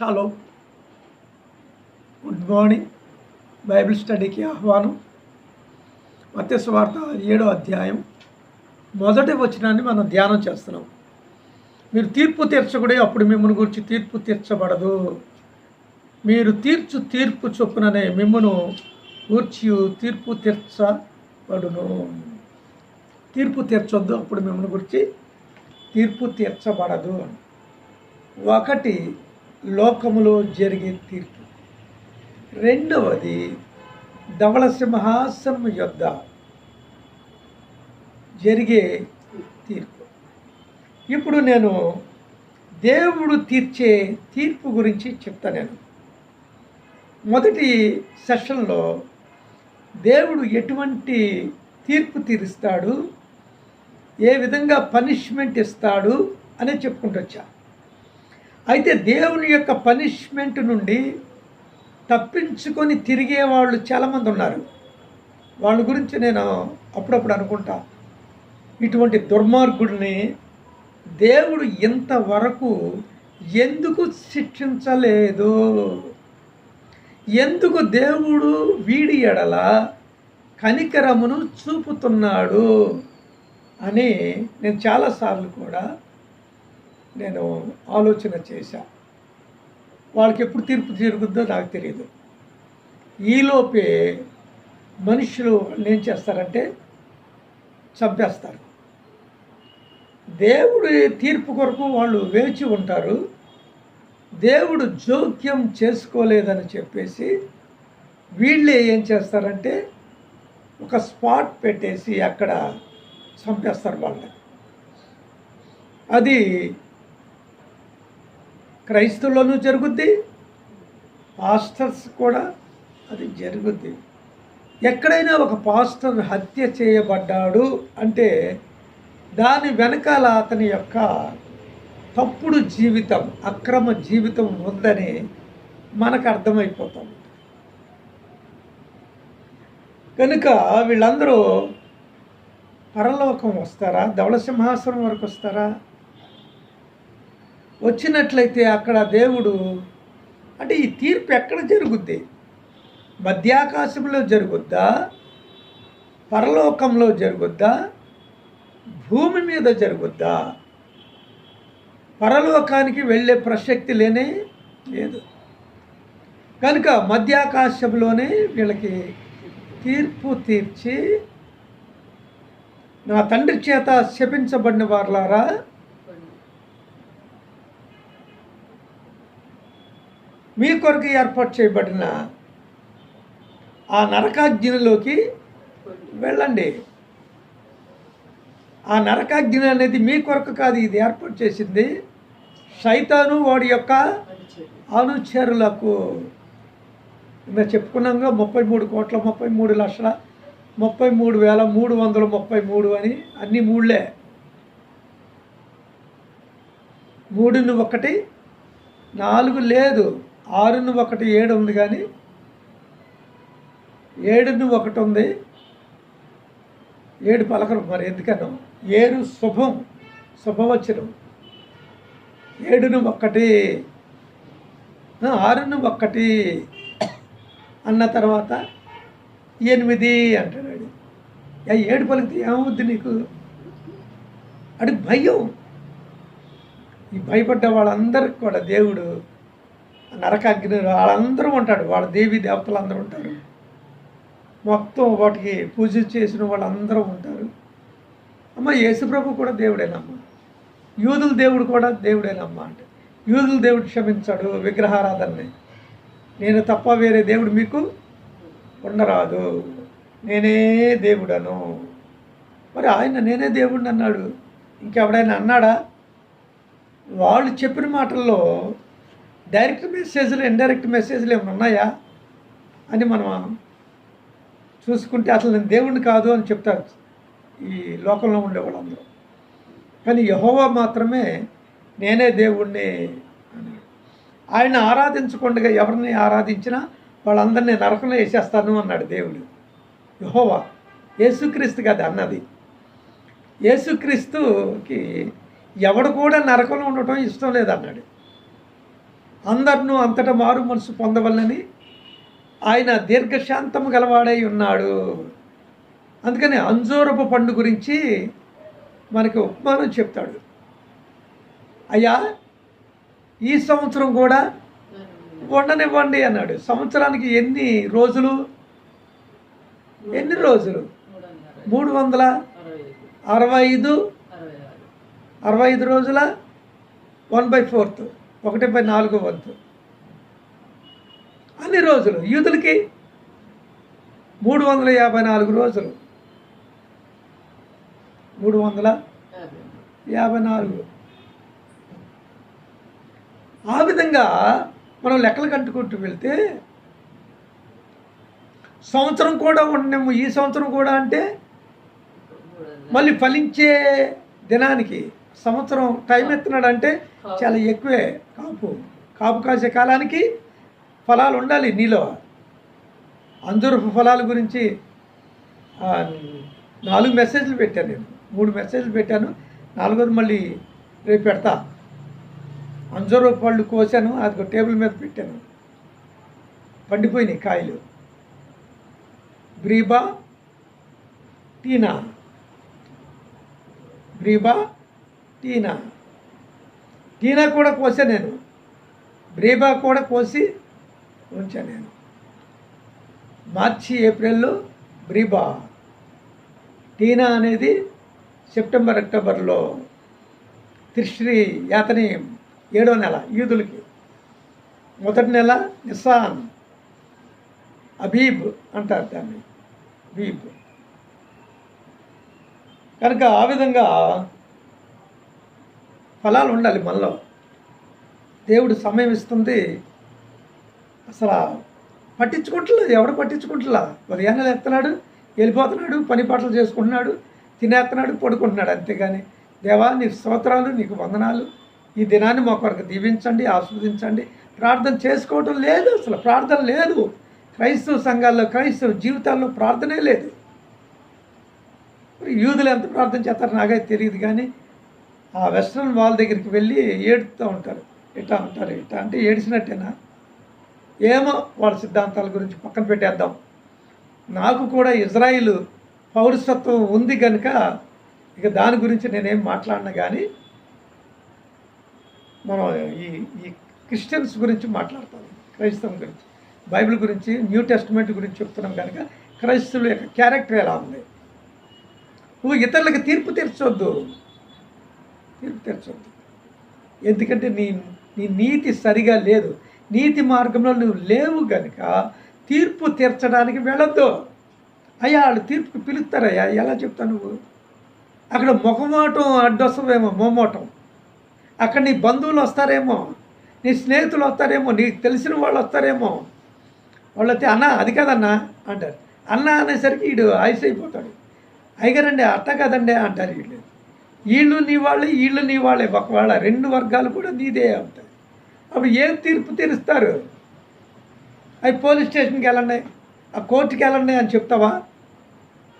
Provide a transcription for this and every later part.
Shallow good morning. Bible స్టడీకి ఆహ్వానం. మత్స్యవార్త ఏడో అధ్యాయం మొదటి వచనాన్ని మనం ధ్యానం చేస్తున్నాం. మీరు తీర్పు తీర్చకూడే అప్పుడు మిమ్మల్ని గురించి తీర్పు తీర్చబడదు. మీరు తీర్చు తీర్పు చొప్పుననే మిమ్మను గూర్చి తీర్పు తీర్చబడును. తీర్పు తీర్చొద్దు అప్పుడు మిమ్మల్ని గురించి తీర్పు తీర్చబడదు. ఒకటి లోకములో జరిగే తీర్పు. రెండవది ధవళ సింహాసనం యొద్ద జరిగే తీర్పు. ఇప్పుడు నేను దేవుడు తీర్చే తీర్పు గురించి చెప్తా నేను. మొదటి సెషన్లో దేవుడు ఎటువంటి తీర్పు తీరుస్తాడు? ఏ విధంగా పనిష్మెంట్ ఇస్తాడు? అని చెప్పుకుంటూ వచ్చా అయితే దేవుని యొక్క పనిష్మెంట్ నుండి తప్పించుకొని తిరిగే వాళ్ళు చాలామంది ఉన్నారు. వాళ్ళ గురించి నేను అప్పుడప్పుడు అనుకుంటా. ఇటువంటి దుర్మార్గుడిని దేవుడు ఇంతవరకు ఎందుకు శిక్షించలేదు? ఎందుకు దేవుడు వీడి ఎడల కనికరమును చూపుతున్నాడు? అని నేను చాలాసార్లు కూడా నేను ఆలోచన చేశా. వాళ్ళకి ఎప్పుడు తీర్పు జరుగుద్దో నాకు తెలియదు ఈలోపే మనుషులు ఏం చేస్తారంటే చంపేస్తారు. దేవుడి తీర్పు కొరకు వాళ్ళు వేచి ఉంటారు. దేవుడు జోక్యం చేసుకోలేదని చెప్పేసి వీళ్ళే ఏం చేస్తారంటే ఒక స్పాట్ పెట్టేసి అక్కడ చంపేస్తారు వాళ్ళని. అది క్రైస్తవుల్లోనూ జరుగుద్ది పాస్టర్స్ కూడా అది జరుగుద్ది. ఎక్కడైనా ఒక పాస్టర్ హత్య చేయబడ్డాడు అంటే దాని వెనకాల అతని యొక్క తప్పుడు జీవితం అక్రమ జీవితం ఉందని మనకు అర్థమైపోతాం కనుక వీళ్ళందరూ పరలోకం వస్తారా? ధవళ సింహాసనం వరకు వస్తారా? వచ్చినట్లయితే అక్కడ దేవుడు అంటే ఈ తీర్పు ఎక్కడ జరుగుద్ది? మధ్యాకాశంలో జరుగుద్దా? పరలోకంలో జరుగుద్దా? భూమి మీద జరుగుద్దా? పరలోకానికి వెళ్ళే ప్రసక్తి లేనే లేదు. కనుక మధ్యాకాశంలోనే వీళ్ళకి తీర్పు తీర్చి నా తండ్రి చేత శపించబడిన వారులారా మీ కొరకు ఏర్పాటు చేయబడిన ఆ నరకాగ్నిలోకి వెళ్ళండి. ఆ నరకాగ్ని అనేది మీ కొరకు కాదు ఇది ఏర్పాటు చేసింది సైతాను వాడి యొక్క అనుచరులకు. మేము చెప్పుకున్నాంగా ముప్పై మూడు కోట్ల ముప్పై మూడు లక్షల ముప్పై మూడు వేల మూడు వందల ముప్పై మూడు అని అన్ని మూడులే. మూడుని ఒకటి నాలుగు లేదు. ఆరును ఒకటి ఏడు ఉంది కానీ ఏడును ఒకటి ఉంది. ఏడు పలకరు మరి ఎందుకనో. ఏడు శుభం శుభవచనం. ఏడును ఒక్కటి ఆరును ఒక్కటి అన్న తర్వాత ఎనిమిది అంటాడు ఏడు పలికితే ఏమవుద్ది నీకు? అడి భయం. ఈ భయపడ్డ వాళ్ళందరికి కూడా దేవుడు నరకాగ్ని వాళ్ళందరూ ఉంటాడు వాళ్ళ దేవి దేవతలు అందరూ ఉంటారు. మొత్తం వాటికి పూజ చేసిన వాళ్ళందరూ ఉంటారు. అమ్మ యేసుప్రభు కూడా దేవుడేనమ్మా. యూదుల దేవుడు కూడా దేవుడేనమ్మా అంటే. యూదుల దేవుడు క్షమించాడు విగ్రహారాధనని. నేను తప్ప వేరే దేవుడు మీకు ఉండరాదు. నేనే దేవుడను. మరి ఆయన నేనే దేవుడిని అన్నాడు. ఇంకెవడైనా అన్నాడా? వాళ్ళు చెప్పిన మాటల్లో డైరెక్ట్ మెసేజ్లు ఇండైరెక్ట్ మెసేజ్లు ఏమైనా ఉన్నాయా? అని మనం చూసుకుంటే అసలు నేను దేవుణ్ణి కాదు అని చెప్తారు ఈ లోకంలో ఉండే వాళ్ళందరూ కానీ యహోవా మాత్రమే నేనే దేవుణ్ణి అన్నాడు ఆయన ఆరాధించకుండా ఎవరిని ఆరాధించినా వాళ్ళందరినీ నరకంలో వేసేస్తాను అన్నాడు దేవుడు. యహోవా యేసుక్రీస్తు కదా అన్నది. యేసుక్రీస్తుకి ఎవడు కూడా నరకంలో ఉండటం ఇష్టం లేదన్నాడు. అందరినూ అంతటా మారు మనసు పొందవల్లని ఆయన దీర్ఘశాంతము గలవాడై ఉన్నాడు. అందుకని అంజూరపు పండు గురించి మనకి ఉపమానం చెప్తాడు. అయ్యా ఈ సంవత్సరం కూడా వండనివ్వండి అన్నాడు. సంవత్సరానికి ఎన్ని రోజులు? ఎన్ని రోజులు? మూడు వందల అరవై ఐదు. అరవై ఐదు రోజుల? One by fourth. ఒకటి బై నాలుగు వంతు. అన్ని రోజులు యూదులకి మూడు వందల యాభై నాలుగు రోజులు. మూడు వందల యాభై నాలుగు. ఆ విధంగా మనం లెక్కలు కట్టుకుంటూ వెళ్తే సంవత్సరం కూడా ఉండము ఈ సంవత్సరం కూడా అంటే మళ్ళీ ఫలించే దినానికి సంవత్సరం టైం ఎత్తున్నాడు అంటే చాలా ఎక్కువే కాపు. కాపు కాసే కాలానికి ఫలాలు ఉండాలి నీలో. అంజూరపు ఫలాల గురించి నాలుగు మెసేజ్లు పెట్టాను నేను. మూడు మెసేజ్లు పెట్టాను. నాలుగోది మళ్ళీ రేపు పెడతా. అంజూరు పళ్ళు కోసాను అది ఒక టేబుల్ మీద పెట్టాను. పండిపోయినాయి కాయలు. బ్రీబా టీనా. బ్రీబా టీనా? టీనా కూడా కోసా నేను. బ్రీబా కూడా కోసి ఉంచా నేను. మార్చి ఏప్రిల్లో బ్రీబా. టీనా అనేది సెప్టెంబర్ అక్టోబర్లో త్రిశ్రీ యాతని ఏడో నెల యూదులకి. మొదటి నెల నిసాన్ అబీబ్ అంటారు దాన్ని బీబ్ కనుక ఆ విధంగా ఫలాలు ఉండాలి మనలో. దేవుడు సమయం ఇస్తుంది. అసలు పట్టించుకుంటలేదు ఎవడు పట్టించుకుంటలా? ఉదయాన్నే ఎత్తున్నాడు వెళ్ళిపోతున్నాడు పని పాటలు చేసుకుంటున్నాడు తినేస్తున్నాడు పడుకుంటున్నాడు అంతేగాని దేవా నీ స్తోత్రాలు నీకు వందనాలు. ఈ దినాన్ని మా కొరకు దీవించండి ఆస్వాదించండి. ప్రార్థన చేసుకోవటం లేదు అసలు ప్రార్థన లేదు. క్రైస్తవ సంఘాల్లో క్రైస్తవ జీవితాల్లో ప్రార్థనే లేదు. మరి యూదులు ఎంత ప్రార్థన చేస్తారో నాకైతే తెలియదు కానీ ఆ వెస్ట్రన్ వాల్ దగ్గరికి వెళ్ళి ఏడుతూ ఉంటారు. ఇటా ఉంటారు ఇట్లా అంటే ఏడిసినట్టేనా ఏమో వాళ్ళ సిద్ధాంతాల గురించి పక్కన పెట్టేద్దాం. నాకు కూడా ఇజ్రాయిల్ పౌరసత్వం ఉంది కనుక ఇక దాని గురించి నేనేం మాట్లాడినా కానీ మనం ఈ ఈ క్రిస్టియన్స్ గురించి మాట్లాడతాం క్రైస్తవం గురించి. బైబిల్ గురించి న్యూ టెస్ట్మెంట్ గురించి చెప్తున్నాం కనుక క్రైస్తవుల యొక్క క్యారెక్టర్ ఎలా ఉంది? నువ్వు ఇతరులకు తీర్పు తీర్చొద్దు. తీర్పు తీర్చొద్దు ఎందుకంటే నీ నీ నీతి సరిగా లేదు. నీతి మార్గంలో నువ్వు లేవు గనుక తీర్పు తీర్చడానికి వెళ్ళొద్దు. అయ్యా వాళ్ళు తీర్పుకి పిలుస్తారయ్యా. ఎలా చెప్తావు నువ్వు? అక్కడ ముఖమోటం అడ్డొస్తుందేమో మోమోటం అక్కడ నీ బంధువులు వస్తారేమో నీ స్నేహితులు వస్తారేమో నీకు తెలిసిన వాళ్ళు వస్తారేమో. వాళ్ళు అయితే అన్న అది కాదన్నా అంటారు. అన్న అనేసరికి వీడు ఆయుస్ అయిపోతాడు అయ్యగారండి అట్ట కదండి అంటారు వీళ్ళు. వీళ్ళు నీ వాళ్ళే వీళ్ళు నీ వాళ్ళే. ఒకవేళ రెండు వర్గాలు కూడా నీదే అవుతాయి అప్పుడు ఏం తీర్పు తీరుస్తారు? అవి పోలీస్ స్టేషన్కి వెళ్ళండి ఆ కోర్టుకి వెళ్ళండి అని చెప్తావా?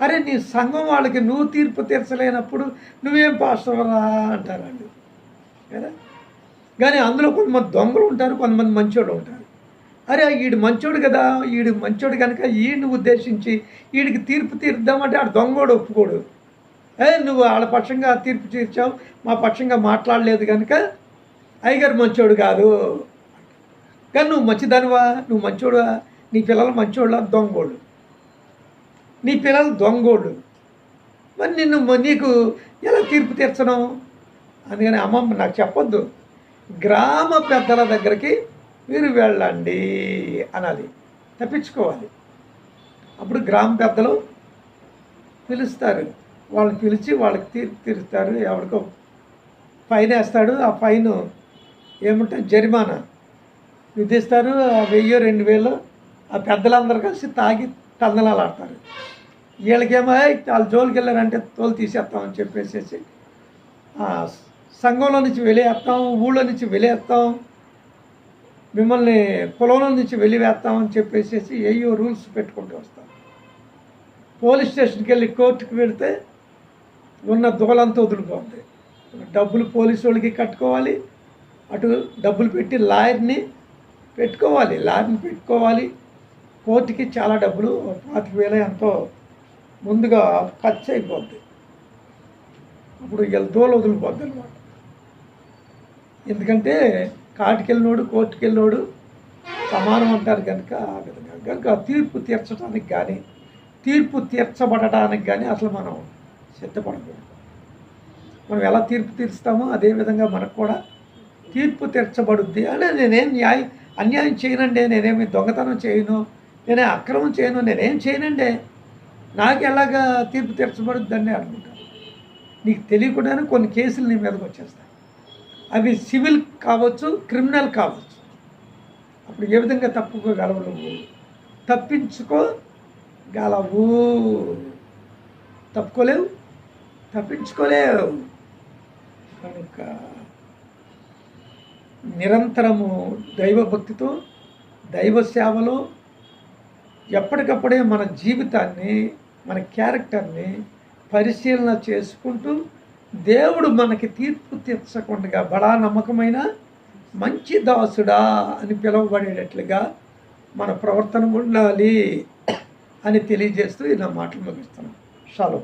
అరే నీ సంఘం వాళ్ళకి నువ్వు తీర్పు తీర్చలేనప్పుడు నువ్వేం పాస్టవరా అంటారు కదా? కానీ అందులో కొంతమంది దొంగలు ఉంటారు కొంతమంది మంచోళ్ళు ఉంటారు. అరే వీడు మంచోడు కదా వీడు మంచోడు కనుక వీడిని ఉద్దేశించి వీడికి తీర్పు తీర్దామంటే ఆడు దొంగోడు ఒప్పుకోడు. నువ్వు వాళ్ళ పక్షంగా తీర్పు తీర్చావు మా పక్షంగా మాట్లాడలేదు కనుక అయ్యగారు మంచోడు కాదు. కానీ నువ్వు మంచిదానివా? నువ్వు మంచోడువా? నీ పిల్లలు మంచోళ్ళ? దొంగోళ్ళు. నీ పిల్లలు దొంగోళ్ళు. మరి నిన్ను నీకు ఎలా తీర్పు తీర్చను? అందుకని అమ్మమ్మ నాకు చెప్పొద్దు. గ్రామ పెద్దల దగ్గరికి మీరు వెళ్ళండి అనాలి. తప్పించుకోవాలి. అప్పుడు గ్రామ పెద్దలు పిలుస్తారు. వాళ్ళని పిలిచి వాళ్ళకి తీర్పు తీరుస్తారు. ఎవరికో ఫైన్ వేస్తాడు. ఆ ఫైన్ ఏమంటే జరిమానా విధిస్తారు. వెయ్యి రెండు వేలు ఆ పెద్దలందరూ కలిసి తాగి తందనాలు ఆడతారు. వీళ్ళకేమో వాళ్ళు వాళ్ళ జోలికి వెళ్ళారంటే తోలు తీసేస్తామని చెప్పేసేసి సంఘంలో నుంచి వెళ్ళేస్తాం ఊళ్ళో నుంచి వెళ్ళేస్తాం మిమ్మల్ని పొలంలో నుంచి వెలివేస్తాం అని చెప్పేసేసి ఏయో రూల్స్ పెట్టుకుంటూ వస్తాం పోలీస్ స్టేషన్కి వెళ్ళి కోర్టుకి వెళితే ఉన్న దూలంతా వదులుకోండి. డబ్బులు పోలీసు వాళ్ళకి కట్టుకోవాలి. అటు డబ్బులు పెట్టి లాయర్ని పెట్టుకోవాలి. లాయర్ని పెట్టుకోవాలి. కోర్టుకి చాలా డబ్బులు పాతిక వేల ఎంతో ముందుగా ఖర్చు అయిపోద్ది. అప్పుడు వీళ్ళ వదిలిపోద్ది అనమాట ఎందుకంటే కాటికెళ్ళినోడు కోర్టుకెళ్ళినోడు సమానం అంటారు కనుక ఆ విధంగా. కనుక తీర్పు తీర్చడానికి కానీ తీర్పు తీర్చబడటానికి కానీ అసలు మనం సిద్ధపడకూడదు మనం ఎలా తీర్పు తీరుస్తామో అదేవిధంగా మనకు కూడా తీర్పు తీర్చబడుద్ది. అంటే నేనేం న్యాయం అన్యాయం చేయనండి నేనేమి దొంగతనం చేయను నేనే అక్రమం చేయను నేనేం చేయనండి. నాకు ఎలాగా తీర్పు తీర్చబడుద్దండి అనుకుంటాను. నీకు తెలియకుండానే కొన్ని కేసులు నీ మీదకి వచ్చేస్తాయి. అవి సివిల్ కావచ్చు క్రిమినల్ కావచ్చు. అప్పుడు ఏ విధంగా తప్పుకోగలవు నువ్వు తప్పించుకోగలవు తప్పుకోలేవు. తప్పించుకోలేవు. కనుక నిరంతరము దైవభక్తితో దైవ సేవలో ఎప్పటికప్పుడే మన జీవితాన్ని మన క్యారెక్టర్ని పరిశీలన చేసుకుంటూ దేవుడు మనకి తీర్పు తీర్చకుండా బడా నమ్మకమైన మంచి దాసుడా అని పిలువబడేటట్లుగా మన ప్రవర్తన ఉండాలి అని తెలియజేస్తూ ఇలా నా మాటలు ముగిస్తున్నాం. షాలో.